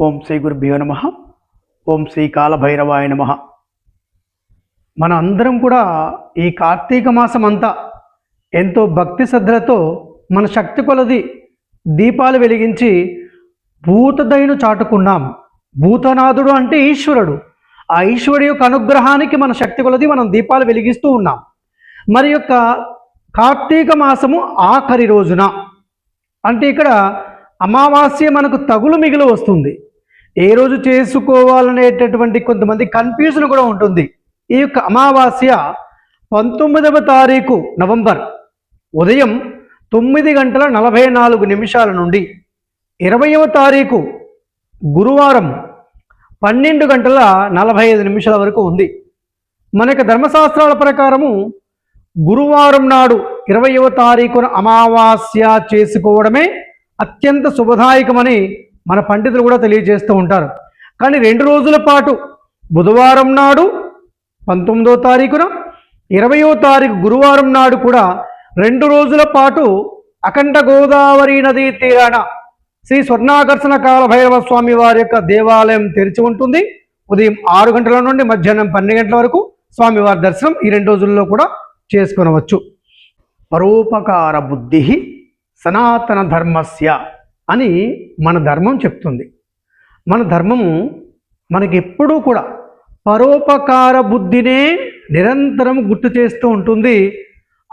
ఓం శ్రీ గురుభ్యో నమ. ఓం శ్రీ కాలభైరవాయ నమ. మన అందరం కూడా ఈ కార్తీక మాసం అంతా ఎంతో భక్తి శ్రద్ధలతో మన శక్తి కొలది దీపాలు వెలిగించి భూతదయను చాటుకున్నాం. భూతనాథుడు అంటే ఈశ్వరుడు. ఆ ఈశ్వరుడు యొక్క అనుగ్రహానికి మన శక్తి కొలది మనం దీపాలు వెలిగిస్తూ ఉన్నాం. మరి యొక్క కార్తీక మాసము ఆఖరి రోజున. అంటే ఇక్కడ అమావాస్య మనకు తగులు మిగిలి వస్తుంది. ఏ రోజు చేసుకోవాలనేటటువంటి కొంతమంది కన్ఫ్యూజన్ కూడా ఉంటుంది. ఈ యొక్క అమావాస్య పంతొమ్మిదవ తారీఖు నవంబర్ ఉదయం తొమ్మిది గంటల నలభై నాలుగు నిమిషాల నుండి ఇరవయవ తారీఖు గురువారం పన్నెండు గంటల నలభై ఐదు నిమిషాల వరకు ఉంది. మనకి ధర్మశాస్త్రాల ప్రకారము గురువారం నాడు ఇరవయవ తారీఖున అమావాస్య చేసుకోవడమే అత్యంత శుభదాయకమని మన పండితులు కూడా తెలియజేస్తూ ఉంటారు. కానీ రెండు రోజుల పాటు బుధవారం నాడు పంతొమ్మిదో తారీఖున ఇరవయో తారీఖు గురువారం నాడు కూడా రెండు రోజుల పాటు అఖండ గోదావరి నదీ తీరాన శ్రీ స్వర్ణాకర్షణ కాల భైరవ స్వామి వారి యొక్క దేవాలయం తెరిచి ఉంటుంది. ఉదయం ఆరు గంటల నుండి మధ్యాహ్నం పన్నెండు గంటల వరకు స్వామివారి దర్శనం ఈ రెండు రోజుల్లో కూడా చేసుకొనవచ్చు. పరోపకార బుద్ధి సనాతన ధర్మస్య అని మన ధర్మం చెప్తుంది. మన ధర్మము మనకి ఎప్పుడూ కూడా పరోపకార బుద్ధినే నిరంతరం గుర్తు చేస్తూ ఉంటుంది.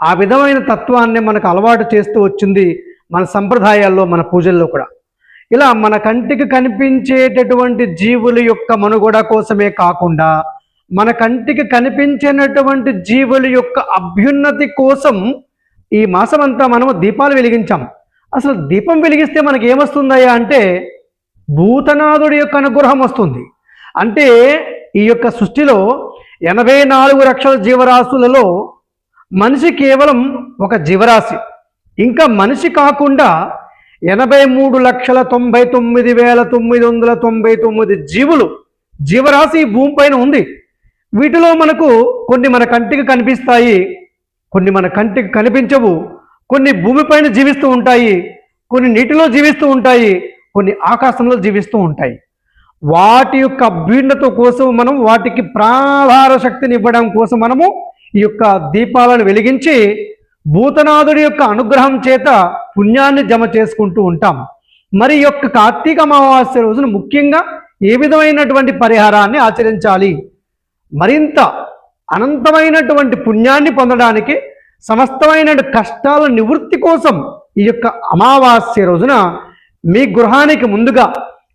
ఆ విధమైన తత్వాన్ని మనకు అలవాటు చేస్తూ వచ్చింది మన సంప్రదాయాల్లో మన పూజల్లో కూడా. ఇలా మన కంటికి కనిపించేటటువంటి జీవుల యొక్క మనుగడ కోసమే కాకుండా మన కంటికి కనిపించినటువంటి జీవుల యొక్క అభ్యున్నతి కోసం ఈ మాసమంతా మనము దీపాలు వెలిగించాం. అసలు దీపం వెలిగిస్తే మనకి ఏమొస్తుందయ్యా అంటే భూతనాథుడి యొక్క అనుగ్రహం వస్తుంది. అంటే ఈ యొక్క సృష్టిలో ఎనభై నాలుగు లక్షల జీవరాశులలో మనిషి కేవలం ఒక జీవరాశి. ఇంకా మనిషి కాకుండా ఎనభై మూడు లక్షల తొంభై తొమ్మిది వేల తొమ్మిది వందల తొంభై తొమ్మిది జీవులు జీవరాశి భూమిపైన ఉంది. వీటిలో మనకు కొన్ని మన కంటికి కనిపిస్తాయి. కొన్ని మన కంటికి కనిపించవు కొన్ని భూమిపైన జీవిస్తూ ఉంటాయి కొన్ని నీటిలో జీవిస్తూ ఉంటాయి కొన్ని ఆకాశంలో జీవిస్తూ ఉంటాయి. వాటి యొక్క అభ్యున్నత కోసం మనం వాటికి ప్రాధార శక్తిని ఇవ్వడం కోసం మనము ఈ యొక్క దీపాలను వెలిగించి భూతనాథుడి యొక్క అనుగ్రహం చేత పుణ్యాన్ని జమ చేసుకుంటూ ఉంటాం. మరి యొక్క కార్తీక అమావాస్య రోజున ముఖ్యంగా ఏ విధమైనటువంటి పరిహారాన్ని ఆచరించాలి? మరింత అనంతమైనటువంటి పుణ్యాన్ని పొందడానికి సమస్తమైన కష్టాల నివృత్తి కోసం ఈ యొక్క అమావాస్య రోజున మీ గృహానికి ముందుగా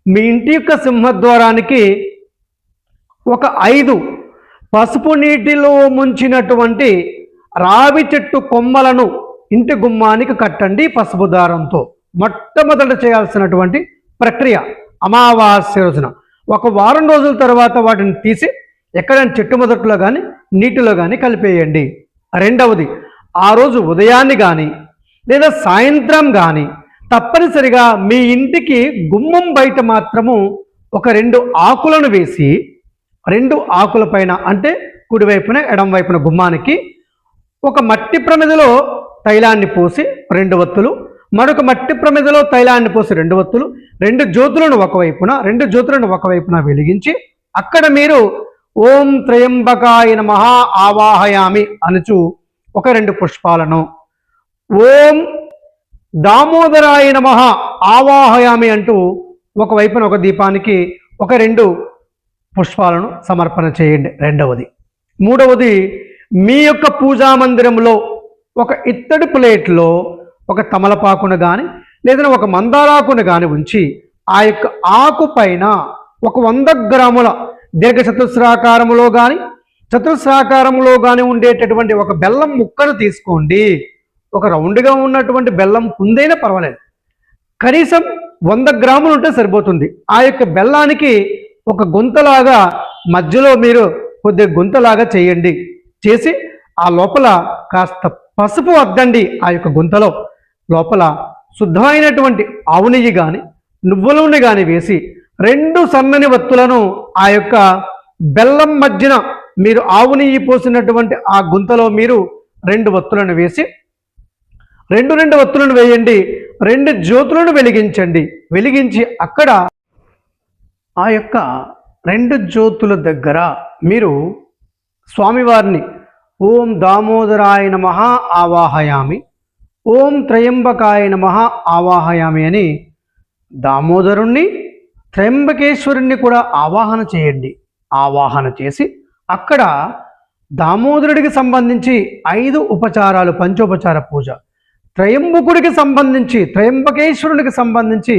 మీ ఇంటి యొక్క సింహద్వారానికి ఒక ఐదు పసుపు నీటిలో ముంచినటువంటి రావి చెట్టు కొమ్మలను ఇంటి గుమ్మానికి కట్టండి పసుపు దారంతో. మొట్టమొదట చేయాల్సినటువంటి ప్రక్రియ అమావాస్య రోజున. ఒక వారం రోజుల తర్వాత వాటిని తీసి ఎక్కడైనా చెట్టు మొదట్లో కానీ నీటిలో కానీ కలిపేయండి. రెండవది ఆ రోజు ఉదయాన్ని కానీ లేదా సాయంత్రం కానీ తప్పనిసరిగా మీ ఇంటికి గుమ్మం బయట మాత్రము ఒక రెండు ఆకులను వేసి రెండు ఆకుల పైన అంటే కుడివైపున ఎడం వైపున గుమ్మానికి ఒక మట్టి ప్రమిదలో తైలాన్ని పోసి రెండు వత్తులు మరొక మట్టి ప్రమిదలో తైలాన్ని పోసి రెండు వత్తులు రెండు జ్యోతులను ఒకవైపున రెండు జ్యోతులను ఒకవైపున వెలిగించి అక్కడ మీరు ఓం త్రయంబకాయ నమ ఆవాహయామి అనుచు ఒక రెండు పుష్పాలను. ఓం దామోదరాయ నమ ఆవాహయామి అంటూ ఒకవైపున ఒక దీపానికి ఒక రెండు పుష్పాలను సమర్పణ చేయండి. రెండవది. మూడవది మీ యొక్క పూజా మందిరంలో ఒక ఇత్తడి ప్లేట్లో ఒక తమలపాకును కానీ లేదా ఒక మందారాకును కానీ ఉంచి ఆ యొక్క ఆకు పైన ఒక వంద గ్రాముల దీర్ఘ చతుస్రాకారములో కానీ చతుస్రాకారంలో కానీ ఉండేటటువంటి ఒక బెల్లం ముక్కను తీసుకోండి. ఒక రౌండ్గా ఉన్నటువంటి బెల్లం కుందైనా పర్వాలేదు. కనీసం వంద గ్రాములు ఉంటే సరిపోతుంది. ఆ యొక్క బెల్లానికి ఒక గుంతలాగా మధ్యలో మీరు కొద్దిగా గుంతలాగా చేయండి. చేసి ఆ లోపల కాస్త పసుపు అద్దండి ఆ యొక్క గుంతలో. లోపల శుద్ధమైనటువంటి ఆవు నెయ్యి కానీ నువ్వుల నూనె కానీ వేసి రెండు సన్నని వత్తులను ఆ యొక్క బెల్లం మధ్యన మీరు ఆవు నెయ్యి పోసినటువంటి ఆ గుంతలో మీరు రెండు వత్తులను వేసి రెండు రెండు వత్తులను వేయండి రెండు జ్యోతులను వెలిగించండి. వెలిగించి అక్కడ ఆ యొక్క రెండు జ్యోతుల దగ్గర మీరు స్వామివారిని ఓం దామోదరాయ నమ ఆవాహయామి ఓం త్రయంబకాయ నమ ఆవాహయామి అని దామోదరుణ్ణి త్రయంబకేశ్వరుణ్ణి కూడా ఆవాహన చేయండి. ఆవాహన చేసి అక్కడ దామోదరుడికి సంబంధించి ఐదు ఉపచారాలు పంచోపచార పూజ. త్రయంబకుడికి సంబంధించి త్రయంబకేశ్వరునికి సంబంధించి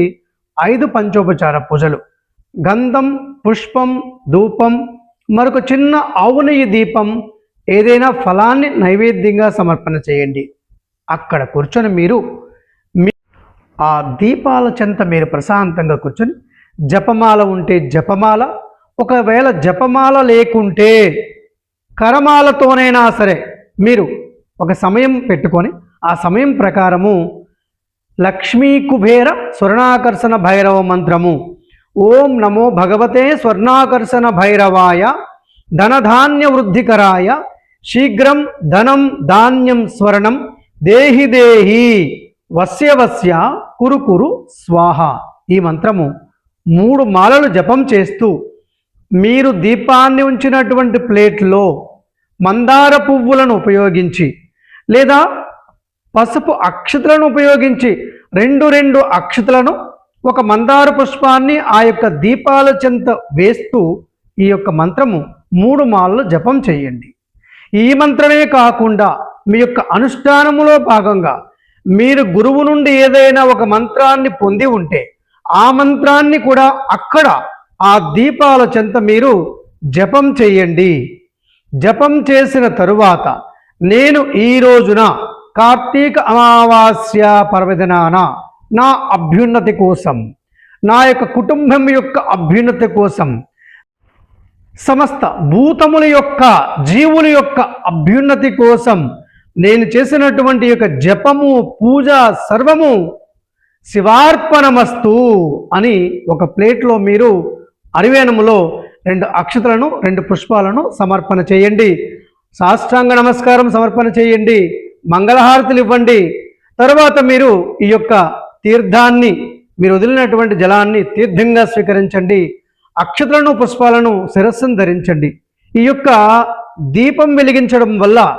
ఐదు పంచోపచార పూజలు. గంధం పుష్పం ధూపం మరొక చిన్న ఆవు నెయ్యి దీపం ఏదైనా ఫలాన్ని నైవేద్యంగా సమర్పణ చేయండి. అక్కడ కూర్చొని మీరు ఆ దీపాల చెంత మీరు ప్రశాంతంగా కూర్చొని జపమాల ఉంటే జపమాల ఒకవేళ జపమాల లేకుంటే కరమాలతోనైనా సరే మీరు ఒక సమయం పెట్టుకొని ఆ సమయం ప్రకారము లక్ష్మీ కుబేర స్వర్ణాకర్షణ భైరవ మంత్రము. ఓం నమో భగవతే స్వర్ణాకర్షణ భైరవాయ ధనధాన్య వృద్ధికరాయ శీఘ్రం ధనం ధాన్యం స్వర్ణం దేహి దేహి వస్య వస్య కురు కురు స్వాహ ఈ మంత్రము మూడు మాలలు జపం చేస్తూ మీరు దీపాన్ని ఉంచినటువంటి ప్లేట్లో మందార పువ్వులను ఉపయోగించి లేదా పసుపు అక్షతలను ఉపయోగించి రెండు రెండు అక్షతలను ఒక మందార పుష్పాన్ని ఆ యొక్క దీపాల చెంత వేస్తూ ఈ యొక్క మంత్రము మూడు మాలలు జపం చేయండి. ఈ మంత్రమే కాకుండా మీ యొక్క అనుష్ఠానములో భాగంగా మీరు గురువు నుండి ఏదైనా ఒక మంత్రాన్ని పొంది ఉంటే ఆ మంత్రాన్ని కూడా అక్కడ ఆ దీపాల చెంత మీరు జపం చేయండి. జపం చేసిన తరువాత నేను ఈ రోజున కార్తీక అమావాస్య పర్వదినాన నా అభ్యున్నతి కోసం నా యొక్క కుటుంబం యొక్క అభ్యున్నతి కోసం సమస్త భూతముల యొక్క జీవుల యొక్క అభ్యున్నతి కోసం నేను చేసినటువంటి యొక్క జపము పూజ సర్వము శివార్పణమస్తు అని ఒక ప్లేట్లో మీరు అరివేణములో రెండు అక్షతలను రెండు పుష్పాలను సమర్పణ చేయండి. సాష్టాంగ నమస్కారం సమర్పణ చేయండి. మంగళహారతులు ఇవ్వండి. తరువాత మీరు ఈ యొక్క తీర్థాన్ని మీరు వదిలినటువంటి జలాన్ని తీర్థంగా స్వీకరించండి. అక్షతలను పుష్పాలను శిరస్సును ధరించండి. ఈ యొక్క దీపం వెలిగించడం వల్ల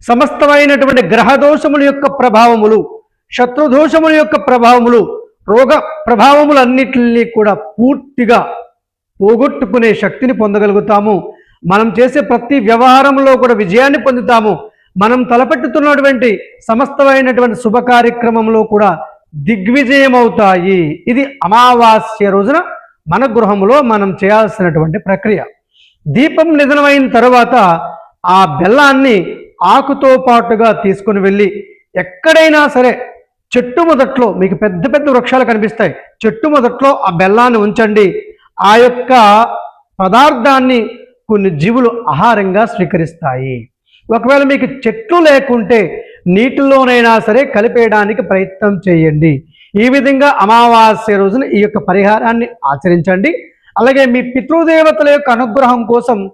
సమస్తమైనటువంటి గ్రహదోషముల యొక్క ప్రభావములు శత్రుదోషముల యొక్క ప్రభావములు రోగ ప్రభావములన్నిటినీ కూడా పూర్తిగా పోగొట్టుకునే శక్తిని పొందగలుగుతాము. మనం చేసే ప్రతి వ్యవహారంలో కూడా విజయాన్ని పొందుతాము. మనం తలపెట్టుతున్నటువంటి సమస్తమైనటువంటి శుభ కార్యక్రమంలో కూడా దిగ్విజయం అవుతాయి ఇది అమావాస్య రోజున మన గృహంలో మనం చేయాల్సినటువంటి ప్రక్రియ. దీపం నిధనమైన తర్వాత ఆ బెల్లాన్ని ఆకుతో పాటుగా తీసుకుని వెళ్ళి ఎక్కడైనా సరే చెట్టు మొదట్లో మీకు పెద్ద పెద్ద వృక్షాలు కనిపిస్తాయి. చెట్టు మొదట్లో ఆ బెల్లాన్ని ఉంచండి. ఆ యొక్క పదార్థాన్ని కొన్ని జీవులు ఆహారంగా స్వీకరిస్తాయి. ఒకవేళ మీకు చెట్లు లేకుంటే నీటిలోనైనా సరే కలిపేయడానికి ప్రయత్నం చేయండి. ఈ విధంగా అమావాస్య రోజున ఈ యొక్క పరిహారాన్ని ఆచరించండి. అలాగే మీ పితృదేవతల యొక్క అనుగ్రహం కోసం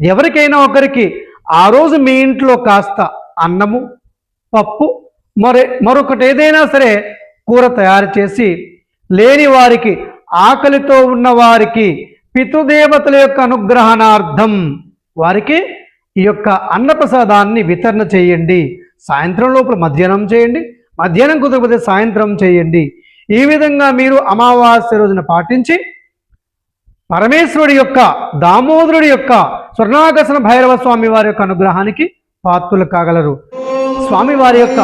ఎవరికైనా ఒకరికి ఆ రోజు మీ ఇంట్లో కాస్త అన్నము పప్పు మరి మరొకటి ఏదైనా సరే కూర తయారు చేసి లేని వారికి ఆకలితో ఉన్న వారికి పితృదేవతల యొక్క అనుగ్రహణార్థం వారికి ఈ యొక్క అన్నప్రసాదాన్ని వితరణ చేయండి. సాయంత్రం లోపల మధ్యాహ్నం చేయండి. మధ్యాహ్నం కుదరకపోతే సాయంత్రం చేయండి. ఈ విధంగా మీరు అమావాస్య రోజున పాటించి పరమేశ్వరుడి యొక్క దామోదరుడి యొక్క స్వర్ణాకర్షణ భైరవ స్వామి వారి యొక్క అనుగ్రహానికి పాత్రులు కాగలరు. స్వామి వారి యొక్క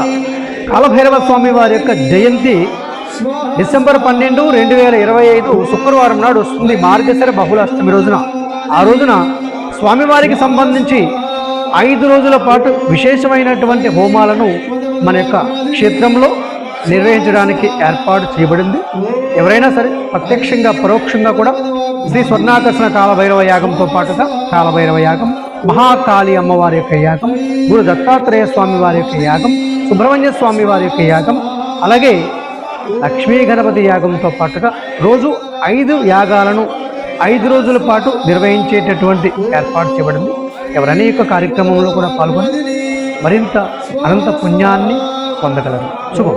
కాలభైరవ స్వామి వారి యొక్క జయంతి డిసెంబర్ పన్నెండు రెండు వేల ఇరవై ఐదు శుక్రవారం నాడు వస్తుంది. మార్గశర బహుళ అష్టమి రోజున. ఆ రోజున స్వామివారికి సంబంధించి ఐదు రోజుల పాటు విశేషమైనటువంటి హోమాలను మన యొక్క క్షేత్రంలో నిర్వహించడానికి ఏర్పాటు చేయబడింది. ఎవరైనా సరే ప్రత్యక్షంగా పరోక్షంగా కూడా శ్రీ స్వర్ణాకర్షణ కాలభైరవ యాగంతో పాటుగా కాలభైరవ యాగం మహాకాళి అమ్మవారి యొక్క యాగం గురు దత్తాత్రేయ స్వామి వారి యొక్క యాగం సుబ్రహ్మణ్య స్వామి వారి యొక్క యాగం అలాగే లక్ష్మీ గణపతి యాగంతో పాటుగా రోజు ఐదు యాగాలను ఐదు రోజుల పాటు నిర్వహించేటటువంటి ఏర్పాటు చేయబడింది. ఎవరనే యొక్క కార్యక్రమంలో కూడా పాల్గొని మరింత అనంత పుణ్యాన్ని పొందగలరు. శుభం.